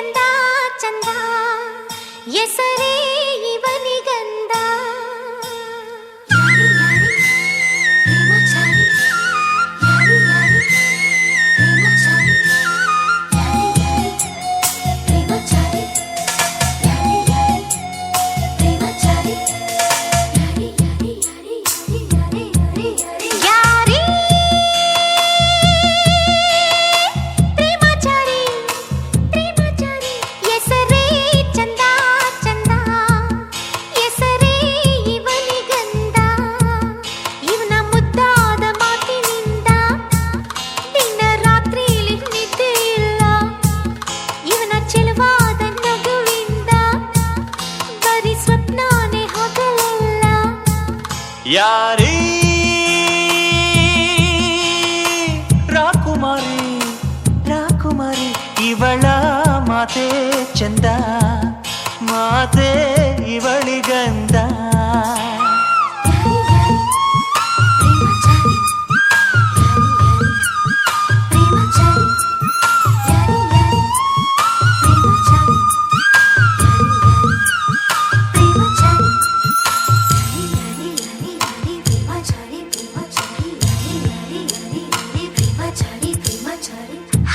ಚಂದ ಚಂದ ಹೆಸರೇ ಯಾರೀ? ರಾಕುಮಾರಿ ರಾಕುಮಾರಿ ಇವಳ ಮಾತೆ ಚಂದ ಮಾತೆ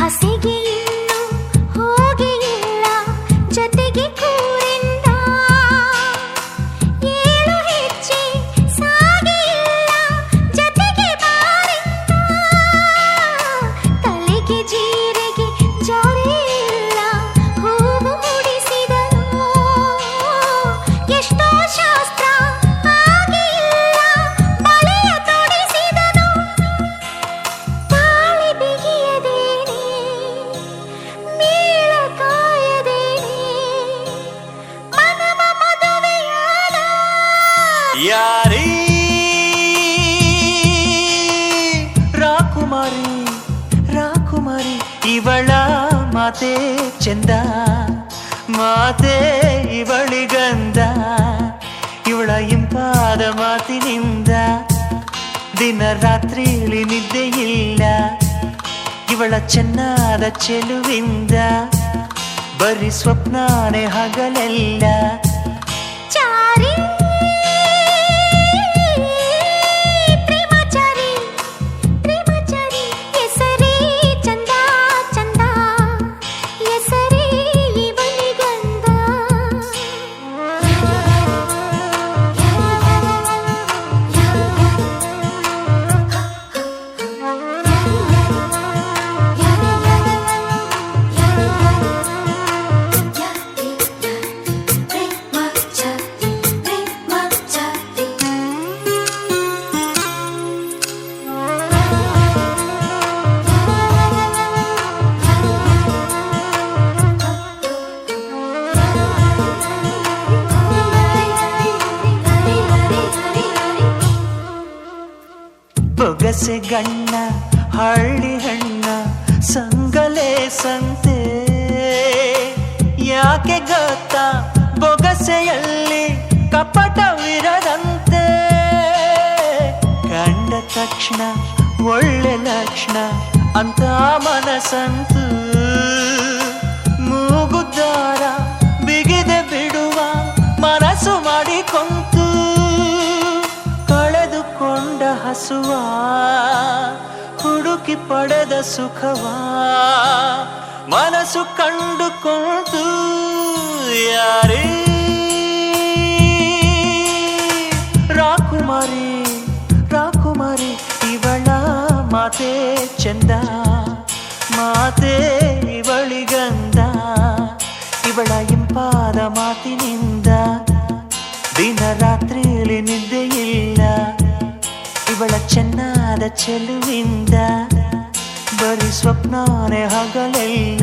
I see you. ಯಾರೀ? ರಾಕುಮಾರಿ ರಾಕುಮಾರಿ, ಇವಳ ಮಾತೆ ಚಂದ, ಮಾತೆ ಇವಳಿಗಂದ ಇವಳ ಇಂಪಾದ ಮಾತಿನಿಂದ ದಿನ ರಾತ್ರಿಲಿ ನಿದ್ದೆ ಇಲ್ಲ, ಇವಳ ಚೆನ್ನಾದ ಚೆಲುವಿಂದ ಬರೀ ಸ್ವಪ್ನಾನೇ ಹಗಲೆಲ್ಲ. ಬೊಗಸೆ ಗಣ್ಣ, ಹಳ್ಳಿ ಹಣ್ಣ, ಸಂಗಲೆ ಸಂತೆ. ಯಾಕೆ ಗೊತ್ತಾ ಬೊಗಸೆಯಲ್ಲಿ ಕಪಟವಿರದಂತೆ? ಕಂಡ ತಕ್ಷಣ ಒಳ್ಳೆ ಲಕ್ಷಣ ಅಂತ ಮನಸಂತು. ಮೂಗುದ್ದಾರ ಹಸುವ ಹುಡುಕಿ ಪಡೆದ ಸುಖವ ಮನಸ್ಸು ಕಂಡುಕೊಂಡು ಯಾರೇ? ರಾಕುಮಾರಿ ರಾಕುಮಾರಿ ಇವಳ ಮಾತೆ ಚಂದ, ಮಾತೆ ಇವಳಿಗಂದ ಇವಳ ಇಂಪಾದ ಮಾತಿನಿಂದ ದಿನ ರಾತ್ರಿಯಲ್ಲಿ ನಿದ್ದೆ ಇಲ್ಲ. ಇವಳ ಚೆನ್ನಾದ ಚೆಲುವಿಂದ ಬರೀ ಸ್ವಪ್ನಾನೇ ಹಗಲೆಲ್ಲ